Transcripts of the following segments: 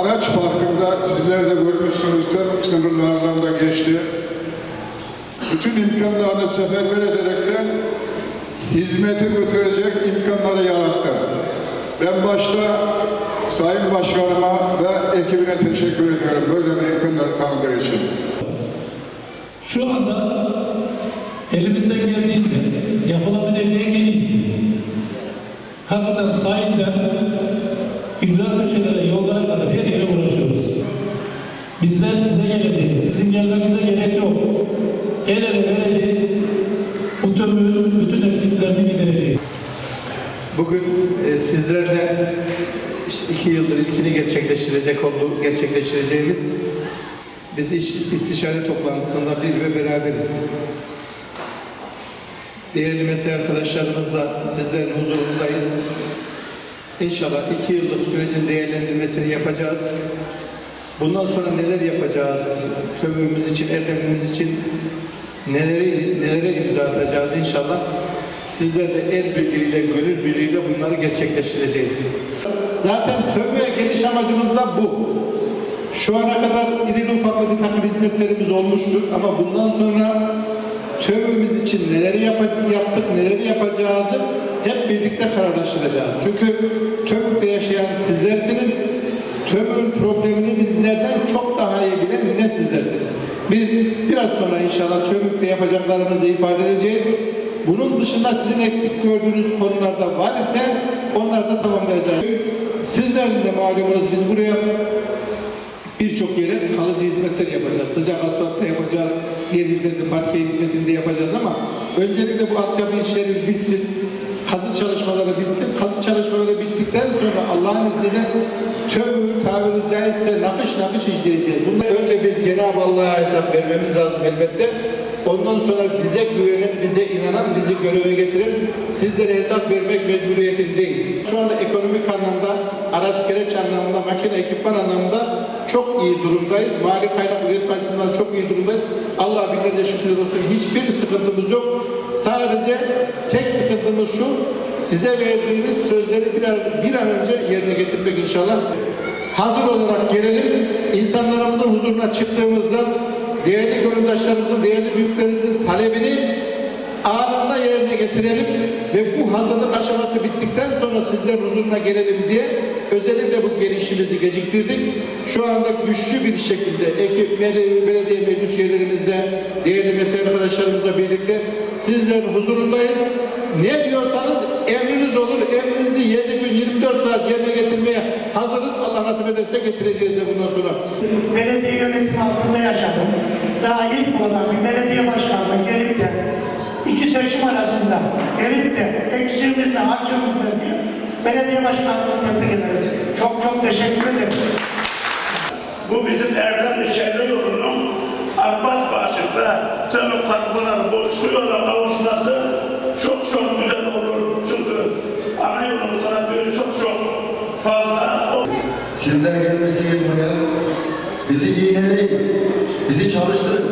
Araç parkında sizler de görmüşsünüz, tüm sınırlardan da geçti. Bütün imkanlarını seferber ederekten hizmeti götürecek imkanları yarattı. Ben başta Sayın Başkanıma ve ekibine teşekkür ediyorum böyle bir imkanları tanıdığı için. Şu anda elimizden geldiğince yapılabileceğin en iyisi. Hakikaten sahilden gelmenize gerek yok. El ele vereceğiz. Bu türlü bütün eksiklerini gidereceğiz. Bugün e, sizlerle işte iki yıldır ilkini gerçekleştirecek oldu, gerçekleştireceğimiz biz iş, istişare toplantısında bir ve beraberiz. Değerli mesai arkadaşlarımızla sizlerin huzurundayız. İnşallah iki yıllık sürecin değerlendirmesini yapacağız. Bundan sonra neler yapacağız? Tövbemiz için, erdemimiz için neleri, nelere imza atacağız inşallah. Sizlerle el birliğiyle, gönül birliğiyle bunları gerçekleştireceğiz. Zaten TÖB'ye geliş amacımız da bu. Şu ana kadar irili ufaklı bir takım hizmetlerimiz olmuştur ama bundan sonra TÖB'ümüz için neleri yap- yaptık, neleri yapacağızı hep birlikte kararlaştıracağız. Çünkü TÖB'de yaşayan sizlersiniz. TÖB'ün problemini bizlerden çok daha iyi bilen yine sizlersiniz. Biz biraz sonra inşallah TÖB'de yapacaklarımızı ifade edeceğiz. Bunun dışında sizin eksik gördüğünüz konularda var ise onları da tamamlayacağız. Sizlerin de malumunuz biz buraya birçok yere kalıcı hizmetler yapacağız. Sıcak hastalıkta yapacağız, yer hizmeti, parke hizmetinde yapacağız ama öncelikle bu altyapı işleri bitsin, kazı çalışmaları bitsin. Kazı çalışmaları bittikten sonra Allah'ın izniyle caizse nakış nakış işleyeceğiz. Bunda önce biz Cenab-ı Allah'a hesap vermemiz lazım elbette. Ondan sonra bize güvenen, bize inanan, bizi göreve getiren sizlere hesap vermek mecburiyetindeyiz. Şu anda ekonomik anlamda, araç gereç anlamında, makine ekipman anlamında çok iyi durumdayız. Mali kaynak üretme açısından çok iyi durumdayız. Allah binlerce şükürler olsun. Hiçbir sıkıntımız yok. Sadece tek sıkıntımız şu, size verdiğiniz sözleri bir an, bir an önce yerine getirmek inşallah. Hazır olarak gelelim. İnsanlarımızın huzuruna çıktığımızda değerli gönüldaşlarımızın, değerli büyüklerimizin talebini anında yerine getirelim ve bu hazırlık aşaması bittikten sonra sizler huzuruna gelelim diye özellikle bu gelişimizi geciktirdik. Şu anda güçlü bir şekilde ekip, bel- belediye meclis üyelerimizle, değerli mesai arkadaşlarımızla birlikte sizlerin huzurundayız. Ne diyorsanız emriniz olur. Ederse getireceğiz de bundan sonra. belediye yönetimi altında yaşadım. Daha ilk olarak bir belediye başkanlığı gelip de iki seçim arasında gelip de eksiğimizle açığımızla diye belediye başkanlığı tebrik ederim. Çok çok teşekkür ederim. Bu bizim Erdemli çevre yolunun Akbaş Bağışık'ta Tömük Parkı'nın bu şu yola kavuşması çok çok güzel olur. Çünkü ana yolun trafiği çok çok fazla. O- Sizler gelmişsiniz buraya. Bizi iğneleyin, bizi çalıştırın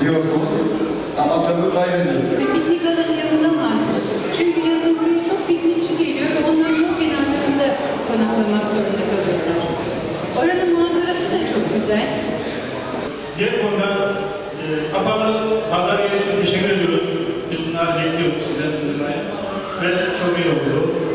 diyorsunuz. Ama tabii kaybediyoruz. Piknik alanı yapılamaz mı? Çünkü yazın buraya çok piknikçi geliyor ve onlar çok kenarlarında konaklamak zorunda kalıyorlar. Oranın manzarası da çok güzel. Diğer konuda e, kapalı pazar yeri için teşekkür ediyoruz. Biz bunları bekliyorduk sizden duymaya. Ve çok iyi oldu.